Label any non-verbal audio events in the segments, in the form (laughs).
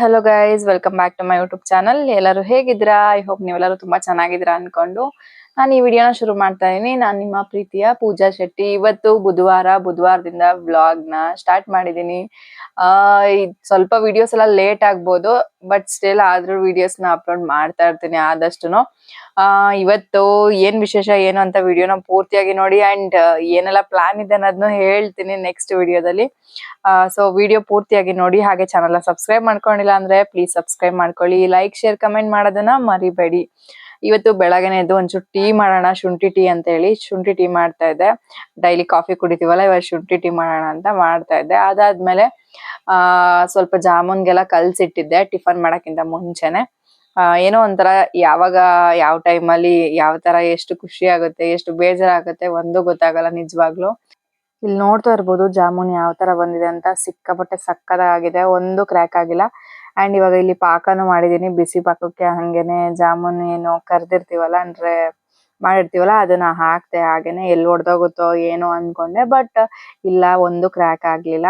Hello guys welcome back to my YouTube channel ಎಲ್ಲರೂ ಹೇಗಿದ್ದೀರಾ? I hope ನೀವೆಲ್ಲರೂ ತುಂಬಾ ಚೆನ್ನಾಗಿದ್ದೀರಾ ಅನ್ಕೊಂಡು. ನಾನು ಈ ವಿಡಿಯೋನ ಶುರು ಮಾಡ್ತಾ ಇದೀನಿ. ನಾನು ನಿಮ್ಮ ಪ್ರೀತಿಯ ಪೂಜಾ ಶೆಟ್ಟಿ. ಇವತ್ತು ಬುಧವಾರ, ಬುಧವಾರದಿಂದ ವ್ಲಾಗ್ನ ಸ್ಟಾರ್ಟ್ ಮಾಡಿದೀನಿ. ಆ ಸ್ವಲ್ಪ ವಿಡಿಯೋಸ್ ಎಲ್ಲ ಲೇಟ್ ಆಗ್ಬೋದು ಬಟ್ ಸ್ಟಿಲ್ ಆದ್ರೂ ವಿಡಿಯೋಸ್ನ ಅಪ್ಲೋಡ್ ಮಾಡ್ತಾ ಇರ್ತೀನಿ ಆದಷ್ಟು ಇವತ್ತು ಏನ್ ವಿಶೇಷ, ಏನು ಅಂತ ವಿಡಿಯೋನ ಪೂರ್ತಿಯಾಗಿ ನೋಡಿ ಅಂಡ್ ಏನೆಲ್ಲ ಪ್ಲಾನ್ ಇದೆ ಅನ್ನೋದನ್ನು ಹೇಳ್ತೀನಿ ನೆಕ್ಸ್ಟ್ ವಿಡಿಯೋದಲ್ಲಿ ಸೊ ವಿಡಿಯೋ ಪೂರ್ತಿಯಾಗಿ ನೋಡಿ, ಹಾಗೆ ಚಾನಲ್ ಸಬ್ಸ್ಕ್ರೈಬ್ ಮಾಡ್ಕೊಂಡಿಲ್ಲ ಅಂದ್ರೆ ಪ್ಲೀಸ್ ಸಬ್ಸ್ಕ್ರೈಬ್ ಮಾಡ್ಕೊಳ್ಳಿ. ಲೈಕ್ ಶೇರ್ ಕಮೆಂಟ್ ಮಾಡೋದನ್ನ ಮರಿಬೇಡಿ. ಇವತ್ತು ಬೆಳಗ್ಗೆನೆ ಎದ್ದು ಒಂಚೂರು ಟೀ ಮಾಡೋಣ, ಶುಂಠಿ ಟೀ ಅಂತ ಹೇಳಿ ಶುಂಠಿ ಟೀ ಮಾಡ್ತಾ ಇದ್ದೆ. ಡೈಲಿ ಕಾಫಿ ಕುಡಿತೀವಲ್ಲ, ಇವಾಗ ಶುಂಠಿ ಟೀ ಮಾಡೋಣ ಅಂತ ಮಾಡ್ತಾ ಇದ್ದೆ. ಅದಾದ್ಮೇಲೆ, ಆ, ಸ್ವಲ್ಪ ಜಾಮೂನ್ಗೆಲ್ಲ ಕಲ್ಸಿಟ್ಟಿದ್ದೆ ಟಿಫನ್ ಮಾಡಕ್ಕಿಂತ ಮುಂಚೆನೆ. ಏನೋ ಒಂಥರ ಯಾವಾಗ, ಯಾವ ಟೈಮಲ್ಲಿ, ಯಾವ ತರ ಎಷ್ಟು ಖುಷಿ ಆಗುತ್ತೆ, ಎಷ್ಟು ಬೇಜಾರಾಗುತ್ತೆ ಒಂದು ಗೊತ್ತಾಗಲ್ಲ ನಿಜವಾಗ್ಲು. ಇಲ್ಲಿ ನೋಡ್ತಾ ಇರ್ಬೋದು ಜಾಮೂನ್ ಯಾವ ತರ ಬಂದಿದೆ ಅಂತ. ಸಿಕ್ಕಾಪಟ್ಟೆ ಸಕ್ಕದಾಗಿದೆ ಒಂದು ಕ್ರ್ಯಾಕ್ ಆಗಿಲ್ಲ. ಅಂಡ್ ಇವಾಗ ಇಲ್ಲಿ ಪಾಕನು ಮಾಡಿದೀನಿ. ಬಿಸಿ ಪಾಕಕ್ಕೆ ಹಂಗೇನೆ ಜಾಮೂನ್ ಏನು ಕರ್ದಿರ್ತೀವಲ್ಲ, ಅಂದ್ರೆ ಮಾಡಿರ್ತೀವಲ್ಲ, ಅದನ್ನ ಹಾಕ್ತೆ ಹಾಗೇನೆ ಎಲ್ಲಿ ಹೊಡೆದೋಗುತ್ತೋ ಏನೋ ಅನ್ಕೊಂಡೆ ಬಟ್ ಇಲ್ಲ, ಒಂದು ಕ್ರ್ಯಾಕ್ ಆಗ್ಲಿಲ್ಲ.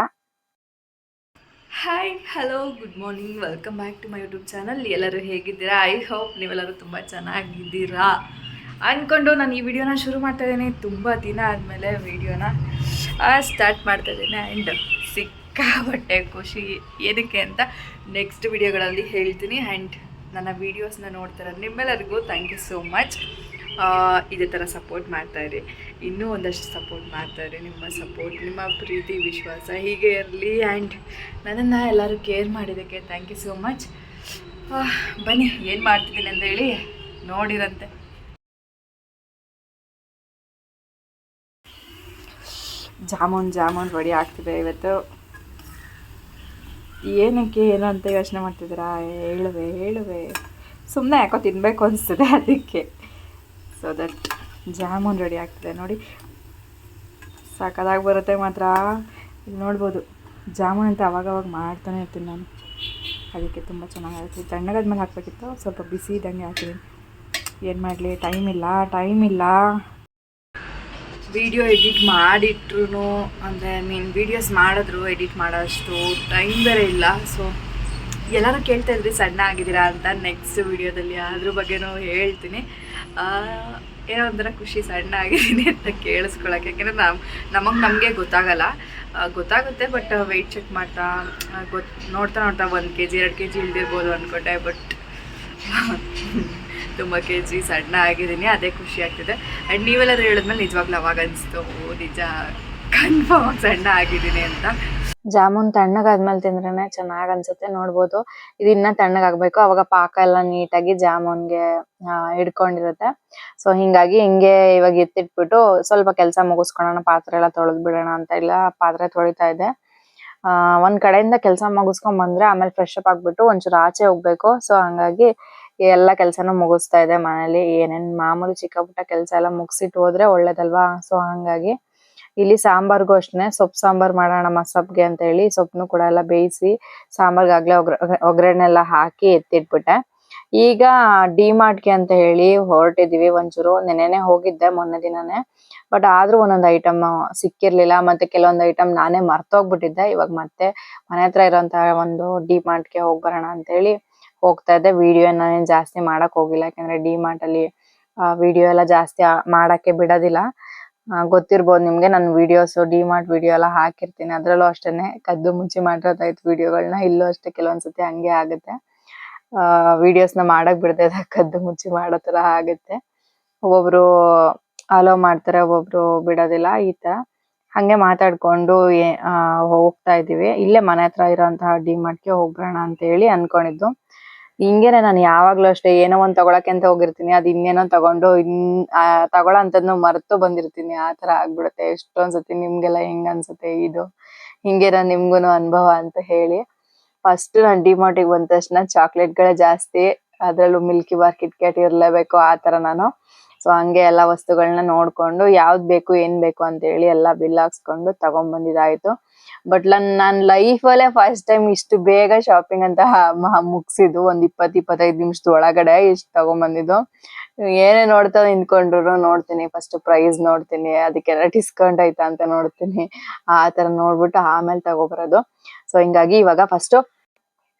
Hi hello good morning welcome back to my YouTube channel ಎಲ್ಲರೂ ಹೇಗಿದ್ದೀರಾ? ಐ ಹೋಪ್ ನೀವೆಲ್ಲರೂ ತುಂಬ ಚೆನ್ನಾಗಿದ್ದೀರಾ. ಅಂದ್ಕೊಂಡು ನಾನು ಈ ವಿಡಿಯೋನ ಶುರು ಮಾಡ್ತಾ ಇದ್ದೀನಿ. ತುಂಬ ದಿನ ಆದಮೇಲೆ ವಿಡಿಯೋನ ಸ್ಟಾರ್ಟ್ ಮಾಡ್ತಾ ಇದ್ದೀನಿ. ಆ್ಯಂಡ್ ಸಿಕ್ಕಾಬಟ್ಟೆ ಖುಷಿ ಏನಕ್ಕೆ ಅಂತ ನೆಕ್ಸ್ಟ್ ವಿಡಿಯೋಗಳಲ್ಲಿ ಹೇಳ್ತೀನಿ. ಆ್ಯಂಡ್ ನನ್ನ ವೀಡಿಯೋಸ್ನ ನೋಡ್ತಾರೆ ನಿಮ್ಮೆಲ್ಲರಿಗೂ ಥ್ಯಾಂಕ್ ಯು ಸೋ ಮಚ್ ಇದೇ ಥರ ಸಪೋರ್ಟ್ ಮಾಡ್ತಾಯಿರಿ ಇನ್ನೂ ಒಂದಷ್ಟು ಸಪೋರ್ಟ್ ಮಾಡ್ತಾಯಿರಿ ನಿಮ್ಮ ಸಪೋರ್ಟ್ ನಿಮ್ಮ ಪ್ರೀತಿ, ವಿಶ್ವಾಸ ಹೀಗೆ ಇರಲಿ. ಆ್ಯಂಡ್ ನನ್ನನ್ನು ಎಲ್ಲರೂ ಕೇರ್ ಮಾಡಿದ್ದಕ್ಕೆ ಥ್ಯಾಂಕ್ ಯು ಸೋ ಮಚ್ ಬನ್ನಿ, ಏನು ಮಾಡ್ತಿದ್ದೀನಿ ಅಂತ ಹೇಳಿ ನೋಡಿರಂತೆ. ಜಾಮೂನ್ ಜಾಮೂನ್ ರೆಡಿ ಆಗ್ತಿದೆ ಇವತ್ತು. ಏನಕ್ಕೆ ಏನು ಅಂತ ಯೋಚನೆ ಮಾಡ್ತಿದ್ದೀರಾ? ಹೇಳುವೆ ಹೇಳುವೆ. ಸುಮ್ಮನೆ ಯಾಕೋ ತಿನ್ನಬೇಕು ಅನಿಸ್ತದೆ ಅದಕ್ಕೆ. ಸೊ ದಟ್ ಜಾಮೂನ್ ರೆಡಿ ಆಗ್ತಿದೆ ನೋಡಿ. ಸಕ್ಕದಾಗಿ ಬರುತ್ತೆ ಮಾತ್ರ. ಇಲ್ಲಿ ನೋಡ್ಬೋದು, ಜಾಮೂನ್ ಅಂತ ಅವಾಗವಾಗ ಮಾಡ್ತಾನೆ ಇರ್ತೀನಿ ನಾನು. ಅದಕ್ಕೆ ತುಂಬ ತಣ್ಣಗಾದ ಮೇಲೆ ಹಾಕಬೇಕಿತ್ತು. ಸ್ವಲ್ಪ ಬಿಸಿ ಇದ್ದಂಗೆ ಹಾಕಿದ್ದೀನಿ. ಏನು ಮಾಡಲಿ? ಟೈಮ್ ಇಲ್ಲ ಟೈಮ್ ಇಲ್ಲ. ವಿಡಿಯೋ ಎಡಿಟ್ ಮಾಡಿಟ್ರು ಅಂದರೆ ಮೀನ್ ವಿಡಿಯೋಸ್ ಮಾಡಿದ್ರು ಎಡಿಟ್ ಮಾಡೋಷ್ಟು ಟೈಮ್ ಬೇರೆ ಇಲ್ಲ. ಸೊ ಎಲ್ಲರೂ ಕೇಳ್ತಾ ಇದ್ರಿ, ಸಣ್ಣ ಆಗಿದ್ದೀರಾ ಅಂತ ನೆಕ್ಸ್ಟ್ ವಿಡಿಯೋದಲ್ಲಿ ಅದ್ರ ಬಗ್ಗೆನೂ ಹೇಳ್ತೀನಿ. ಏನೋ ಒಂಥರ ಖುಷಿ ಸಣ್ಣ ಆಗಿದ್ದೀನಿ ಅಂತ ಕೇಳಿಸ್ಕೊಳಕ್ಕೆ. ಯಾಕೆಂದರೆ ನಮ್ಮ ನಮಗೆ ನಮಗೆ ಗೊತ್ತಾಗಲ್ಲ. ಗೊತ್ತಾಗುತ್ತೆ ಬಟ್ ವೆಯ್ಟ್ ಚೆಕ್ ಮಾಡ್ತಾ ಗೊತ್ತು ಗೊತ್, ನೋಡ್ತಾ ನೋಡ್ತಾ ಒಂದು ಕೆ ಜಿ ಎರಡು ಕೆ ಜಿ ಇಳ್ದಿರ್ಬೋದು ಅಂದ್ಕೊಂಡೆ ಬಟ್ ತುಂಬ ಕೆ ಜಿ ಸಣ್ಣ ಆಗಿದ್ದೀನಿ, ಅದೇ ಖುಷಿ ಆಗ್ತಿದೆ. ಆ್ಯಂಡ್ ನೀವೆಲ್ಲರೂ ಹೇಳಿದ್ಮೇಲೆ ನಿಜವಾಗ್ಲೂ ಅವಾಗ ಅನಿಸ್ತು, ಓ, ನಿಜ ಕನ್ಫರ್ಮ್ ಸಣ್ಣ ಆಗಿದ್ದೀನಿ ಅಂತ. ಜಾಮೂನ್ ತಣ್ಣಗಾದ್ಮೇಲೆ ತಿಂದ್ರೇನೆ ಚೆನ್ನಾಗ್ ಅನ್ಸುತ್ತೆ, ನೋಡ್ಬೋದು. ಇದು ಇನ್ನ ತಣ್ಣಗಾಗ್ಬೇಕು, ಅವಾಗ ಪಾಕ ಎಲ್ಲ ನೀಟಾಗಿ ಜಾಮೂನ್ಗೆ ಹಿಡ್ಕೊಂಡಿರುತ್ತೆ ಸೊ ಹಿಂಗಾಗಿ ಹಿಂಗೆ ಇವಾಗ ಎತ್ತಿಟ್ಬಿಟ್ಟು ಸ್ವಲ್ಪ ಕೆಲಸ ಮುಗಿಸ್ಕೊಳ್ಳೋಣ ಪಾತ್ರೆ ಎಲ್ಲ ತೊಳೆದ್ ಬಿಡೋಣ ಅಂತ ಇಲ್ಲ, ಪಾತ್ರೆ ತೊಳಿತಾ ಇದೆ ಆ, ಒಂದ್ ಕಡೆಯಿಂದ ಕೆಲಸ ಮುಗಿಸ್ಕೊಂಡ್ ಬಂದ್ರೆ ಆಮೇಲೆ ಫ್ರೆಶ್ ಅಪ್ ಆಗ್ಬಿಟ್ಟು ಒಂಚೂರು ಆಚೆ ಹೋಗ್ಬೇಕು. ಸೊ ಹಂಗಾಗಿ ಎಲ್ಲ ಕೆಲಸನು ಮುಗಿಸ್ತಾ ಇದೆ ಮನೇಲಿ. ಏನೇನ್ ಮಾಮೂಲಿ ಚಿಕ್ಕ ಪುಟ್ಟ ಕೆಲಸ ಎಲ್ಲ ಮುಗಿಸಿಟ್ಟು ಹೋದ್ರೆ ಒಳ್ಳೇದಲ್ವಾ? ಸೊ ಹಂಗಾಗಿ ಇಲ್ಲಿ ಸಾಂಬಾರ್ಗೂ ಅಷ್ಟೇ. ಸೊಪ್ಪು ಸಾಂಬಾರ್ ಮಾಡೋಣ ಮಸಬ್ಗೆ ಅಂತ ಹೇಳಿ ಸೊಪ್ಪನ್ನು ಕೂಡ ಎಲ್ಲ ಬೇಯಿಸಿ ಸಾಂಬಾರ್ಗಾಗ್ಲೇ ಒಗ್ರ ಒಗ್ಗರಣೆ ಎಲ್ಲ ಹಾಕಿ ಎತ್ತಿಟ್ಬಿಟ್ಟೆ. ಈಗ ಡಿಮಾರ್ಟ್ಗೆ ಅಂತ ಹೇಳಿ ಹೊರಟಿದೀವಿ ಒಂಚೂರು. ನೆನೆನೆ ಹೋಗಿದ್ದೆ ಮೊನ್ನೆ ದಿನನೇ. ಬಟ್ ಆದ್ರೂ ಒಂದೊಂದು ಐಟಮ್ ಸಿಕ್ಕಿರ್ಲಿಲ್ಲ. ಮತ್ತೆ ಕೆಲವೊಂದು ಐಟಮ್ ನಾನೇ ಮರ್ತೋಗ್ಬಿಟ್ಟಿದ್ದೆ. ಇವಾಗ ಮತ್ತೆ ಮನೆ ಹತ್ರ ಇರೋಂತಹ ಒಂದು ಡಿಮಾರ್ಟ್ಗೆ ಹೋಗಿ ಬರೋಣ ಅಂತ ಹೇಳಿ ಹೋಗ್ತಾ ಇದ್ದೆ ವಿಡಿಯೋ ನಾನೇನ್ ಜಾಸ್ತಿ ಮಾಡಕ್ ಹೋಗಿಲ್ಲ. ಯಾಕಂದ್ರೆ ಡಿಮಾರ್ಟ್ ಅಲ್ಲಿ ವಿಡಿಯೋ ಎಲ್ಲ ಜಾಸ್ತಿ ಮಾಡಕ್ಕೆ ಬಿಡೋದಿಲ್ಲ. ಗೊತ್ತಿರ್ಬೋದು ನಿಮ್ಗೆ. ನಾನು ವಿಡಿಯೋಸ್ ಡಿಮಾರ್ಟ್ ವಿಡಿಯೋ ಎಲ್ಲ ಹಾಕಿರ್ತೀನಿ. ಅದ್ರಲ್ಲೂ ಅಷ್ಟೇನೆ. ಕದ್ದು ಮುಚ್ಚಿ ಮಾಡಿರೋದಾಯ್ತು ವಿಡಿಯೋಗಳನ್ನ ಇಲ್ಲೂ ಅಷ್ಟೇ. ಕೆಲವೊಂದ್ಸತಿ ಹಂಗೆ ಆಗುತ್ತೆ. ವಿಡಿಯೋಸ್ನ ಮಾಡಕ್ ಬಿಡದೆ ಕದ್ದು ಮುಚ್ಚಿ ಮಾಡೋ ತರ ಆಗುತ್ತೆ. ಒಬ್ಬೊಬ್ರು ಅಲೋ ಮಾಡ್ತಾರೆ, ಒಬ್ಬೊಬ್ರು ಬಿಡೋದಿಲ್ಲ. ಈ ತರ ಹಂಗೆ ಮಾತಾಡ್ಕೊಂಡು ಹೋಗ್ತಾ ಇದೀವಿ ಇಲ್ಲೇ ಮನೆ ಹತ್ರ ಇರೋಂತಹ ಡಿಮಾರ್ಟ್ಗೆ ಹೋಗ್ಬರೋಣ ಅಂತ ಹೇಳಿ ಅನ್ಕೊಂಡಿದ್ದು. ಹಿಂಗೇನೆ ನಾನು ಯಾವಾಗ್ಲೂ ಅಷ್ಟೇ ಏನೋ ಒಂದ್ ತಗೊಳಕ್ಕೆ ಅಂತ ಹೋಗಿರ್ತೀನಿ ಅದ್ ಇನ್ನೇನೋ ತಗೊಂಡು ಇನ್ ಆ, ಮರ್ತು ಬಂದಿರ್ತೀನಿ ಆ ತರ ಆಗ್ಬಿಡುತ್ತೆ. ಎಷ್ಟೊಂದ್ ಸತಿ ನಿಮ್ಗೆಲ್ಲ ಹೆಂಗ್ ಅನ್ಸುತ್ತೆ ಇದು? ಹಿಂಗೇನ ನಿಮ್ಗೂನು ಅನುಭವ ಅಂತ ಹೇಳಿ. ಫಸ್ಟ್ ನಾನ್ ಡಿಮಾರ್ಟಿಗೆ ಬಂದ ತಕ್ಷಣ ಚಾಕ್ಲೇಟ್ ಗಳೇ ಜಾಸ್ತಿ ಅದ್ರಲ್ಲೂ ಮಿಲ್ಕಿ ಬಾರ್ ಕಿಟ್ ಕ್ಯಾಟ್ ಇರ್ಲೇಬೇಕು ಆ ತರ ನಾನು. ಸೊ ಹಂಗೆ ಎಲ್ಲ ವಸ್ತುಗಳನ್ನ ನೋಡ್ಕೊಂಡು ಯಾವ್ದ್ ಬೇಕು, ಏನ್ ಬೇಕು ಅಂತ ಹೇಳಿ ಎಲ್ಲ ಬಿಲ್ ಹಾಕ್ಸ್ಕೊಂಡು ತಗೊಂಡ್ ಬಂದಿದ್ದಾಯ್ತು ಬಟ್ ನಾನ್ ಲೈಫ್ ಅಲ್ಲೇ ಫಸ್ಟ್ ಟೈಮ್ ಇಷ್ಟು ಬೇಗ ಶಾಪಿಂಗ್ ಅಂತ ಮುಗಿಸಿದ್ದು ಮುಗ್ಸಿದ್ದು. ಒಂದ್ ಇಪ್ಪತ್ ಇಪ್ಪತ್ತೈದು ನಿಮಿಷದ ಒಳಗಡೆ ಇಷ್ಟು ತಗೊಂಡ್ ಬಂದಿದ್ದು ಏನೇ ನೋಡ್ತಾ ನಿಂತ್ಕೊಂಡ್ರು ನೋಡ್ತೀನಿ. ಫಸ್ಟ್ ಪ್ರೈಸ್ ನೋಡ್ತೀನಿ. ಅದಕ್ಕೆಲ್ಲ ಡಿಸ್ಕೌಂಟ್ ಆಯ್ತಾ ಅಂತ ನೋಡ್ತೀನಿ. ಆ ತರ ನೋಡ್ಬಿಟ್ಟು ಆಮೇಲೆ ತಗೋಬರೋದು. ಸೊ ಹಿಂಗಾಗಿ ಇವಾಗ ಫಸ್ಟ್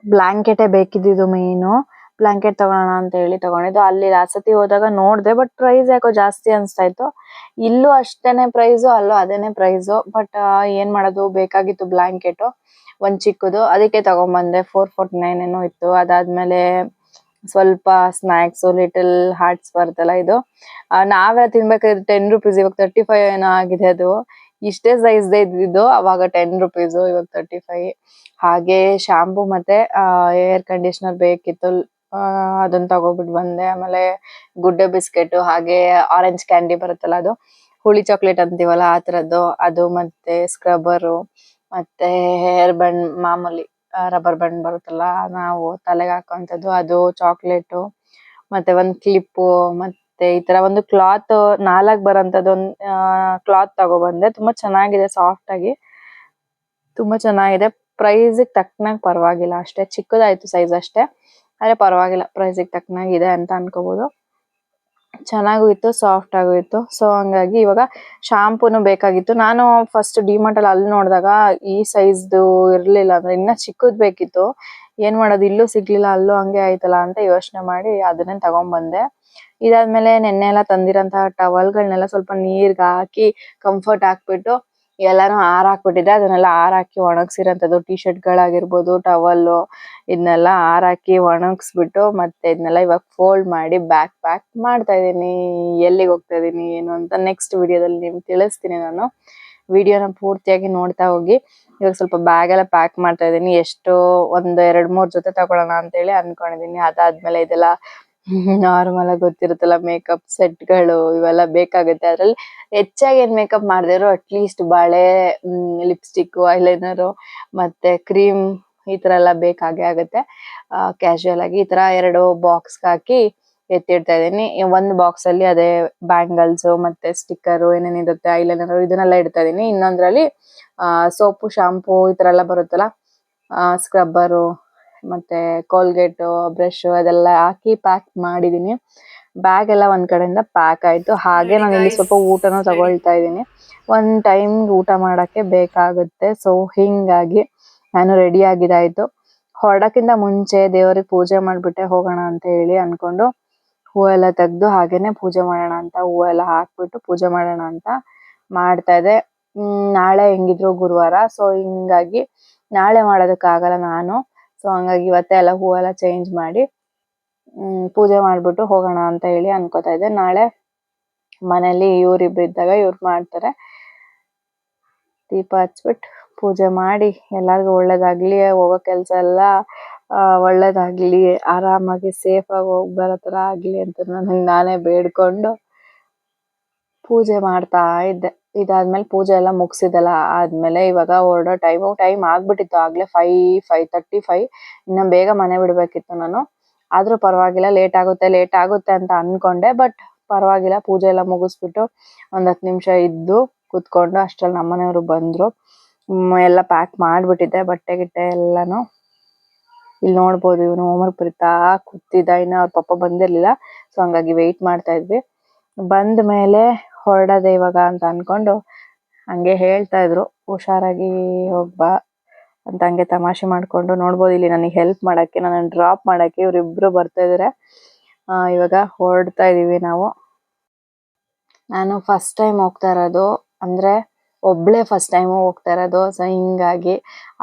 ಬ್ಲಾಂಕೆಟೇ ಬೇಕಿದ್ದು ಮೇನು ಬ್ಲಾಂಕೆಟ್ ತಗೋಣ ಅಂತ ಹೇಳಿ ತಗೊಂಡಿದ್ದು. ಅಲ್ಲಿ ಲಾಸ್ಟ್ ಸತಿ ಹೋದಾಗ ನೋಡ್ದೆ ಬಟ್ ಪ್ರೈಸ್ ಯಾಕೋ ಜಾಸ್ತಿ ಅನ್ಸ್ತಾ ಇತ್ತು. ಇಲ್ಲೂ ಅಷ್ಟೇನೆ ಪ್ರೈಸ್ ಅಲ್ಲೂ ಅದೇನೆ ಪ್ರೈಸ್ ಬಟ್ ಏನ್ ಮಾಡೋದು? ಬೇಕಾಗಿತ್ತು ಬ್ಲಾಂಕೆಟ್ ಒಂದ್ ಚಿಕ್ಕದು. ಅದಕ್ಕೆ ತಗೊಂಬಂದೆ. ಫೋರ್ ಫೋರ್ಟಿ ನೈನ್ ಏನೋ ಇತ್ತು. ಅದಾದ್ಮೇಲೆ ಸ್ವಲ್ಪ ಸ್ನಾಕ್ಸ್ ಲಿಟಲ್ ಹಾರ್ಟ್ಸ್ ಬರುತ್ತಲ್ಲ ಇದು. ನಾವೇ ತಿನ್ಬೇಕಾದ್ರೆ ಟೆನ್ ರುಪೀಸ್ ಇವಾಗ ತರ್ಟಿ ಫೈವ್ ಏನೋ ಆಗಿದೆ ಅದು. ಇಷ್ಟೇ ಸೈಜ್ ಇದ್ದಿದ್ದು, ಅವಾಗ ಟೆನ್ ರುಪೀಸ್ ಇವಾಗ ತರ್ಟಿ ಫೈವ್ ಹಾಗೆ ಶಾಂಪೂ ಮತ್ತೆ ಏರ್ ಕಂಡೀಷನರ್ ಬೇಕಿತ್ತು. ಆ, ಅದನ್ನ ತಗೋಬಿಟ್ಟು ಬಂದೆ. ಆಮೇಲೆ ಗುಡ್ಡೆ ಬಿಸ್ಕೆಟ್ ಹಾಗೆ ಆರೆಂಜ್ ಕ್ಯಾಂಡಿ ಬರುತ್ತಲ್ಲ ಅದು. ಹುಳಿ ಚಾಕ್ಲೇಟ್ ಅಂತೀವಲ್ಲ ಆ ತರದ್ದು ಅದು ಮತ್ತೆ ಸ್ಕ್ರಬ್ಬರ್ ಮತ್ತೆ ಹೇರ್ ಬಂಡ್ ಮಾಮೂಲಿ ರಬ್ಬರ್ ಬಂಡ್ ಬರುತ್ತಲ್ಲ ನಾವು ತಲೆಗೆ ಹಾಕೋಂಥದ್ದು ಅದು ಚಾಕ್ಲೇಟ್ ಮತ್ತೆ ಒಂದು ಕ್ಲಿಪ್ ಮತ್ತೆ ಈ ತರ ಒಂದು ಕ್ಲಾತ್ ನಾಲ್ಕ್ ಬರೋಂಥದ್ದು ಒಂದ್ ಕ್ಲಾತ್ ತಗೊಬಂದೆ. ತುಂಬಾ ಚೆನ್ನಾಗಿದೆ ಸಾಫ್ಟ್ ಆಗಿ. ತುಂಬಾ ಚೆನ್ನಾಗಿದೆ. ಪ್ರೈಸ್ ತಕ್ಕನಾಗಿ ಪರವಾಗಿಲ್ಲ. ಅಷ್ಟೇ ಚಿಕ್ಕದಾಯ್ತು ಸೈಜ್ ಅಷ್ಟೇ. ಆದ್ರೆ ಪರವಾಗಿಲ್ಲ ಪ್ರೈಸ್ ತಕ್ಕನಾಗಿದೆ ಅಂತ ಅನ್ಕೋಬಹುದು ಚೆನ್ನಾಗೂ ಇತ್ತು ಸಾಫ್ಟ್ ಆಗು ಇತ್ತು ಸೊ ಹಂಗಾಗಿ ಇವಾಗ ಶಾಂಪೂನು ಬೇಕಾಗಿತ್ತು. ನಾನು ಫಸ್ಟ್ ಡಿಮಾರ್ಟ್ ಅಲ್ಲಿ ಅಲ್ಲಿ ನೋಡಿದಾಗ ಈ ಸೈಜ್ದು ಇರ್ಲಿಲ್ಲ ಅಂದ್ರೆ ಇನ್ನ ಚಿಕ್ಕದ್ ಬೇಕಿತ್ತು. ಏನ್ ಮಾಡೋದು, ಇಲ್ಲೂ ಸಿಗ್ಲಿಲ್ಲ, ಅಲ್ಲೂ ಹಂಗೆ ಆಯ್ತಲ್ಲ ಅಂತ ಯೋಚನೆ ಮಾಡಿ ಅದನ್ನೇ ತಗೊಂಡ್ ಬಂದೆ ಇದಾದ್ಮೇಲೆ ನೆನ್ನೆ ಎಲ್ಲ ತಂದಿರೋಂತಹ ಟವಲ್ಗಳನ್ನೆಲ್ಲ ಸ್ವಲ್ಪ ನೀರ್ಗೆ ಹಾಕಿ ಕಂಫರ್ಟ್ ಹಾಕ್ಬಿಟ್ಟು ಎಲ್ಲಾನು ಆರ್ ಹಾಕ್ಬಿಟ್ಟಿದ್ದೆ ಅದನ್ನೆಲ್ಲ ಆರ್ ಹಾಕಿ ಒಣಗ್ಸಿರೋಂಥದ್ದು ಟಿ ಶರ್ಟ್ ಗಳಾಗಿರಬಹುದು ಟವಲ್ ಇದನ್ನೆಲ್ಲ ಆರ್ ಹಾಕಿ ಒಣಗಿಸ್ಬಿಟ್ಟು ಮತ್ತೆ ಇದನ್ನೆಲ್ಲ ಇವಾಗ ಫೋಲ್ಡ್ ಮಾಡಿ ಬ್ಯಾಕ್ ಪ್ಯಾಕ್ ಮಾಡ್ತಾ ಇದೀನಿ ಎಲ್ಲಿಗೆ ಹೋಗ್ತಾ ಇದೀನಿ ಏನು ಅಂತ ನೆಕ್ಸ್ಟ್ ವಿಡಿಯೋದಲ್ಲಿ ನಿಮ್ಗೆ ತಿಳಿಸ್ತೀನಿ ನಾನು. ವಿಡಿಯೋನ ಪೂರ್ತಿಯಾಗಿ ನೋಡ್ತಾ ಹೋಗಿ. ಇವಾಗ ಸ್ವಲ್ಪ ಬ್ಯಾಗ್ ಎಲ್ಲ ಪ್ಯಾಕ್ ಮಾಡ್ತಾ ಇದೀನಿ ಎಷ್ಟು ಒಂದ್ ಎರಡ್ ಮೂರ್ ಜೊತೆ ತಗೊಳ್ಳೋಣ ಅಂತ ಹೇಳಿ ಅನ್ಕೊಂಡಿದೀನಿ ಅದಾದ್ಮೇಲೆ ಇದೆಲ್ಲ (laughs) ನಾರ್ಮಲ್ ಆಗಿ ಗೊತ್ತಿರುತ್ತಲ್ಲ ಮೇಕಪ್ ಸೆಟ್ಗಳು ಇವೆಲ್ಲ ಬೇಕಾಗುತ್ತೆ. ಅದ್ರಲ್ಲಿ ಹೆಚ್ಚಾಗಿ ಏನ್ ಮೇಕಪ್ ಮಾಡಿದ್ರು ಅಟ್ ಲೀಸ್ಟ್ ಬಾಳೆ ಲಿಪ್ಸ್ಟಿಕ್ ಐಲೈನರ್ ಮತ್ತೆ ಕ್ರೀಮ್ ಈ ತರ ಎಲ್ಲ ಬೇಕಾಗೇ ಆಗುತ್ತೆ. ಕ್ಯಾಶುಯಲ್ ಆಗಿ ಈ ತರ ಎರಡು ಬಾಕ್ಸ್ ಹಾಕಿ ಎತ್ತಿಡ್ತಾ ಇದ್ದೀನಿ. ಒಂದು ಬಾಕ್ಸ್ ಅಲ್ಲಿ ಅದೇ ಬ್ಯಾಂಗಲ್ಸ್ ಮತ್ತೆ ಸ್ಟಿಕ್ಕರ್ ಏನೇನಿರುತ್ತೆ ಐಲೈನರ್ ಇದನ್ನೆಲ್ಲ ಇಡ್ತಾ ಇದೀನಿ ಇನ್ನೊಂದ್ರಲ್ಲಿ ಸೋಪು ಶಾಂಪೂ ಈ ತರ ಎಲ್ಲ ಬರುತ್ತಲ್ಲ ಸ್ಕ್ರಬ್ಬರು ಮತ್ತೆ ಕೋಲ್ಗೇಟ್ ಬ್ರಷ್ ಅದೆಲ್ಲ ಹಾಕಿ ಪ್ಯಾಕ್ ಮಾಡಿದೀನಿ. ಬ್ಯಾಗ್ ಎಲ್ಲ ಒಂದ್ ಕಡೆಯಿಂದ ಪ್ಯಾಕ್ ಆಯ್ತು. ಹಾಗೆ ನಾನು ಇಲ್ಲಿ ಸ್ವಲ್ಪ ಊಟನೂ. ತಗೊಳ್ತಾ ಇದ್ದೀನಿ. ಒಂದ್ ಟೈಮ್ ಊಟ ಮಾಡಕ್ಕೆ ಬೇಕಾಗುತ್ತೆ. ಸೊ ಹಿಂಗಾಗಿ ನಾನು ರೆಡಿ ಆಗಿದಾಯ್ತು ಹೊರಡಕ್ಕಿಂತ ಮುಂಚೆ ದೇವರಿಗೆ ಪೂಜೆ ಮಾಡ್ಬಿಟ್ಟೆ ಹೋಗೋಣ ಅಂತ ಹೇಳಿ ಅನ್ಕೊಂಡು ಹೂವೆಲ್ಲ ತೆಗ್ದು ಹಾಗೇನೆ ಪೂಜೆ ಮಾಡೋಣ ಅಂತ ಹೂವೆಲ್ಲ ಹಾಕ್ಬಿಟ್ಟು ಪೂಜೆ ಮಾಡೋಣ ಅಂತ ಮಾಡ್ತಾ ಇದೆ ಹ್ಮ್ ನಾಳೆ ಹೆಂಗಿದ್ರು ಗುರುವಾರ. ಸೊ ಹಿಂಗಾಗಿ ನಾಳೆ ಮಾಡೋದಕ್ಕಾಗಲ್ಲ ನಾನು. ಸೊ ಹಂಗಾಗಿ ಇವತ್ತೇ ಎಲ್ಲ ಹೂವೆಲ್ಲ ಚೇಂಜ್ ಮಾಡಿ, ಹ್ಮ್, ಪೂಜೆ ಮಾಡ್ಬಿಟ್ಟು ಹೋಗೋಣ ಅಂತ ಹೇಳಿ ಅನ್ಕೋತಾ ಇದ್ದೆ. ನಾಳೆ ಮನೇಲಿ ಇವ್ರಿಬ್ರು ಇದ್ದಾಗ ಇವ್ರು ಮಾಡ್ತಾರೆ. ದೀಪ ಹಚ್ಬಿಟ್ಟು ಪೂಜೆ ಮಾಡಿ, ಎಲ್ಲಾರ್ಗು ಒಳ್ಳೇದಾಗ್ಲಿ, ಹೋಗೋ ಕೆಲ್ಸ ಎಲ್ಲ ಒಳ್ಳೇದಾಗ್ಲಿ, ಆರಾಮಾಗಿ ಸೇಫ್ ಆಗಿ ಹೋಗ್ ಬರೋ ತರ ಆಗ್ಲಿ ಅಂತ ನನಗೆ ನಾನೇ ಬೇಡ್ಕೊಂಡು ಪೂಜೆ ಮಾಡ್ತಾ ಇದ್ದೆ. ಇದಾದ್ಮೇಲೆ ಪೂಜೆ ಎಲ್ಲ ಮುಗಿಸಿದೆಲ್ಲ ಆದ್ಮೇಲೆ ಇವಾಗ ಹೊರಡೋ ಟೈಮ್ ಟೈಮ್ ಆಗ್ಬಿಟ್ಟಿತ್ತು. ಆಗ್ಲೇ ಫೈವ್ ಫೈವ್ ತರ್ಟಿ ಫೈವ್ ಇನ್ನ ಬೇಗ ಮನೆ ಬಿಡ್ಬೇಕಿತ್ತು ನಾನು. ಆದ್ರೂ ಪರವಾಗಿಲ್ಲ ಲೇಟ್ ಆಗುತ್ತೆ ಲೇಟ್ ಆಗುತ್ತೆ ಅಂತ ಅನ್ಕೊಂಡೆ ಬಟ್ ಪರವಾಗಿಲ್ಲ, ಪೂಜೆ ಎಲ್ಲ ಮುಗಿಸ್ಬಿಟ್ಟು ಒಂದ್ ಹತ್ತು ನಿಮಿಷ ಇದ್ದು ಕುತ್ಕೊಂಡು ಅಷ್ಟ್ರಲ್ಲಿ ನಮ್ಮನೆಯವರು ಬಂದ್ರು. ಎಲ್ಲ ಪ್ಯಾಕ್ ಮಾಡ್ಬಿಟ್ಟಿದ್ದೆ, ಬಟ್ಟೆ, ಗಿಟ್ಟೆ ಎಲ್ಲಾನು. ಇಲ್ಲಿ ನೋಡ್ಬೋದು ಇವನು ಹೋಮ್ವರ್ಕ್ ಪ್ರೀತಾ ಕೂತಿದ್ದ, ಇನ್ನ ಅವ್ರ ಪಪ್ಪ ಬಂದಿರ್ಲಿಲ್ಲ ಸೊ ಹಂಗಾಗಿ ವೆಯ್ಟ್ ಮಾಡ್ತಾ ಇದ್ವಿ. ಬಂದ ಮೇಲೆ ಹೊರಡದೆ ಇವಾಗ ಅಂತ ಅನ್ಕೊಂಡು ಹಂಗೆ ಹೇಳ್ತಾ ಇದ್ರು. ಹುಷಾರಾಗಿ ಹೋಗ್ಬಾ ಅಂತ ಹಂಗೆ ತಮಾಷೆ ಮಾಡ್ಕೊಂಡು ನೋಡ್ಬೋದು ಇಲ್ಲಿ ನನಗೆ ಹೆಲ್ಪ್ ಮಾಡಕ್ಕೆ ನನ್ನ ಡ್ರಾಪ್ ಮಾಡಕ್ಕೆ ಇವರಿಬ್ರು ಬರ್ತಾ ಇದಾರೆ. ಇವಾಗ ಹೊರಡ್ತಾ ಇದೀವಿ ನಾವು. ನಾನು ಫಸ್ಟ್ ಟೈಮ್ ಹೋಗ್ತಾ ಇರೋದು, ಅಂದ್ರೆ ಒಬ್ಳೆ ಫಸ್ಟ್ ಟೈಮ್ ಹೋಗ್ತಾ ಇರೋದು. ಸೊ ಹಿಂಗಾಗಿ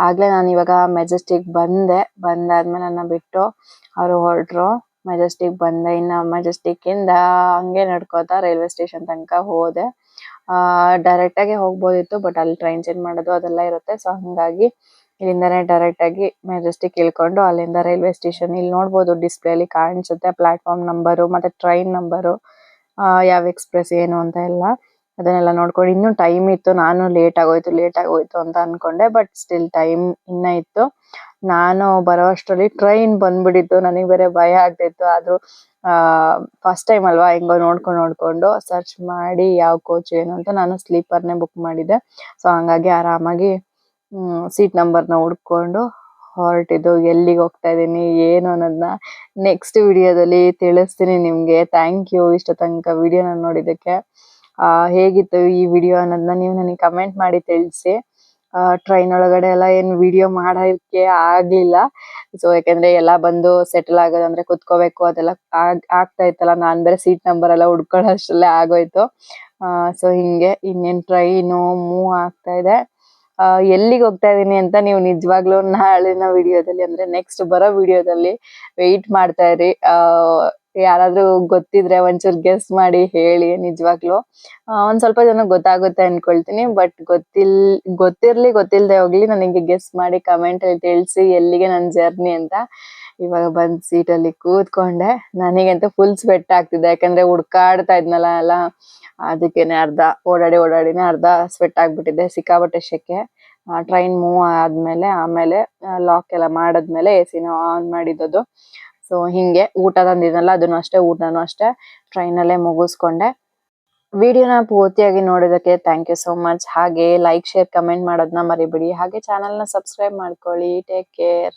ಆಗ್ಲೇ ನಾನು ಇವಾಗ ಮೆಜೆಸ್ಟಿಕ್ ಬಂದೆ. ಬಂದಾದ್ಮೇಲೆ ನನ್ನ ಬಿಟ್ಟು ಅವರು ಹೊರಟ್ರು. ಮೆಜೆಸ್ಟಿಕ್ ಬಂದೆ, ಇನ್ನ ಮೆಜೆಸ್ಟಿಕ್ ಇಂದ ಹಂಗೆ ನಡ್ಕೋತಾ ರೈಲ್ವೆ ಸ್ಟೇಷನ್ ತನಕ ಹೋದೆ. ಆ ಡೈರೆಕ್ಟ್ ಆಗಿ ಹೋಗ್ಬೋದಿತ್ತು ಬಟ್ ಅಲ್ಲಿ ಟ್ರೈನ್ ಚೇಂಜ್ ಮಾಡೋದು ಅದೆಲ್ಲ ಇರುತ್ತೆ. ಸೊ ಹಂಗಾಗಿ ಇಲ್ಲಿಂದಾನೆ ಡೈರೆಕ್ಟ್ ಆಗಿ ಮೆಜೆಸ್ಟಿಕ್ ಇಳ್ಕೊಂಡು ಅಲ್ಲಿಂದ ರೈಲ್ವೆ ಸ್ಟೇಷನ್ ಇಲ್ಲಿ ನೋಡ್ಬೋದು. ಡಿಸ್ಪ್ಲೇ ಅಲ್ಲಿ ಕಾಣಿಸುತ್ತೆ ಪ್ಲಾಟ್ಫಾರ್ಮ್ ನಂಬರು ಮತ್ತೆ ಟ್ರೈನ್ ನಂಬರು ಯಾವ ಎಕ್ಸ್ಪ್ರೆಸ್ ಏನು ಅಂತ ಎಲ್ಲ. ಅದನ್ನೆಲ್ಲ ನೋಡ್ಕೊಂಡು ಇನ್ನೂ ಟೈಮ್ ಇತ್ತು. ನಾನು ಲೇಟ್ ಆಗೋಯ್ತು ಲೇಟ್ ಆಗೋಯ್ತು ಅಂತ ಅನ್ಕೊಂಡೆ ಬಟ್ ಸ್ಟಿಲ್ ಟೈಮ್ ಇನ್ನ ಇತ್ತು. ನಾನು ಬರೋ ಅಷ್ಟರಲ್ಲಿ ಟ್ರೈನ್ ಬಂದ್ಬಿಟ್ಟಿತ್ತು. ನನಗೆ ಬೇರೆ ಭಯ ಆಗ್ತಿತ್ತು. ಆದ್ರೂ ಫಸ್ಟ್ ಟೈಮ್ ಅಲ್ವಾ ಹೆಂಗೋ ನೋಡ್ಕೊಂಡು ನೋಡ್ಕೊಂಡು ಸರ್ಚ್ ಮಾಡಿ ಯಾವ ಕೋಚ್ ಏನು ಅಂತ ನಾನು ಸ್ಲೀಪರ್ನೇ ಬುಕ್ ಮಾಡಿದ್ದೆ. ಸೊ ಹಂಗಾಗಿ ಆರಾಮಾಗಿ ಸೀಟ್ ನಂಬರ್ನ ಹುಡ್ಕೊಂಡು ಹೊರಟಿದ್ದು. ಎಲ್ಲಿಗೆ ಹೋಗ್ತಾ ಇದ್ದೀನಿ ಏನು ಅನ್ನೋದನ್ನ ನೆಕ್ಸ್ಟ್ ವಿಡಿಯೋದಲ್ಲಿ ತಿಳಿಸ್ತೀನಿ ನಿಮಗೆ. ಥ್ಯಾಂಕ್ ಯು ಇಷ್ಟ ತನಕ ವಿಡಿಯೋನ ನೋಡಿದ್ದಕ್ಕೆ. ಹೇಗಿತ್ತು ಈ ವಿಡಿಯೋ ಅನ್ನೋದನ್ನ ನೀವು ನನಗೆ ಕಮೆಂಟ್ ಮಾಡಿ ತಿಳಿಸಿ. ಟ್ರೈನ್ ಒಳಗಡೆ ಎಲ್ಲ ಏನ್ ವಿಡಿಯೋ ಮಾಡೋಕೆ ಆಗ್ಲಿಲ್ಲ. ಸೊ ಯಾಕಂದ್ರೆ ಎಲ್ಲ ಬಂದು ಸೆಟಲ್ ಆಗೋದಂದ್ರೆ ಕುತ್ಕೋಬೇಕು ಅದೆಲ್ಲ ಆಗ್- ಆಗ್ತಾ ಇತ್ತಲ್ಲ ನಾನ್ ಬೇರೆ ಸೀಟ್ ನಂಬರ್ ಎಲ್ಲ ಹುಡ್ಕೊಳ್ಳೋ ಆಗೋಯ್ತು. ಆಗೋಯ್ತು ಸೊ ಹಿಂಗೆ ಇನ್ನೇನ್ ಟ್ರೈನ್ ಮೂವ್ ಆಗ್ತಾ ಇದೆ. ಆ, ಎಲ್ಲಿಗೆ ಹೋಗ್ತಾ ಇದೀನಿ ಅಂತ ನೀವು ನಿಜವಾಗ್ಲೂ ನಾಳಿನ ವಿಡಿಯೋದಲ್ಲಿ ಅಂದ್ರೆ ನೆಕ್ಸ್ಟ್ ಬರೋ ವಿಡಿಯೋದಲ್ಲಿ ವೆಯ್ಟ್ ಮಾಡ್ತಾ ಇರಿ. ಆ, ಯಾರಾದ್ರೂ ಗೊತ್ತಿದ್ರೆ ಒಂಚೂರು ಗೆಸ್ ಮಾಡಿ ಹೇಳಿ ನಿಜವಾಗ್ಲೂ. ಒಂದ್ ಸ್ವಲ್ಪ ಜನ ಗೊತ್ತಾಗುತ್ತೆ ಅನ್ಕೊಳ್ತೀನಿ ಬಟ್ ಗೊತ್ತಿಲ್, ಗೊತ್ತಿರ್ಲಿ ಗೊತ್ತಿಲ್ದೆ ಹೋಗ್ಲಿ ನನಗೆ ಗೆಸ್ ಮಾಡಿ ಕಮೆಂಟ್ ಅಲ್ಲಿ ತಿಳಿಸಿ ಎಲ್ಲಿಗೆ ನನ್ನ ಜರ್ನಿ ಅಂತ. ಇವಾಗ ಬಂದ್ ಸೀಟಲ್ಲಿ ಕೂತ್ಕೊಂಡೆ. ನನಗಂತೂ ಫುಲ್ ಸ್ವೆಟ್ ಆಗ್ತಿದೆ, ಯಾಕಂದ್ರೆ ಹುಡ್ಕಾಡ್ತಾ ಇದ್ನಲ್ಲ ಎಲ್ಲ. ಅದಕ್ಕೇನೆ ಅರ್ಧ, ಓಡಾಡಿ ಓಡಾಡಿನೇ ಅರ್ಧ ಸ್ವೆಟ್ ಆಗ್ಬಿಟ್ಟಿದೆ ಸಿಕ್ಕಾಬಟ್ಟೆ ಶೆಕೆ. ಟ್ರೈನ್ ಮೂವ್ ಆದ್ಮೇಲೆ, ಆಮೇಲೆ ಲಾಕ್ ಎಲ್ಲ ಮಾಡಿದ್ಮೇಲೆ ಸಿನ ಆನ್ ಮಾಡಿದ್ದು ಸೊ ಹಿಂಗೆ ಊಟ ತಂದಿದ್ನಲ್ಲ, ಅದನ್ನು ಅಷ್ಟೇ, ಊಟನೂ ಅಷ್ಟೇ ಟ್ರೈನಲ್ಲೇ ಮುಗಿಸ್ಕೊಂಡೆ. ವಿಡಿಯೋನ ಪೂರ್ತಿಯಾಗಿ ನೋಡೋದಕ್ಕೆ ಥ್ಯಾಂಕ್ ಯು ಸೋ ಮಚ್ ಹಾಗೆ ಲೈಕ್ ಶೇರ್ ಕಮೆಂಟ್ ಮಾಡೋದನ್ನ ಮರಿಬೇಡಿ. ಹಾಗೆ ಚಾನಲ್ನ ಸಬ್ಸ್ಕ್ರೈಬ್ ಮಾಡ್ಕೊಳ್ಳಿ. Take care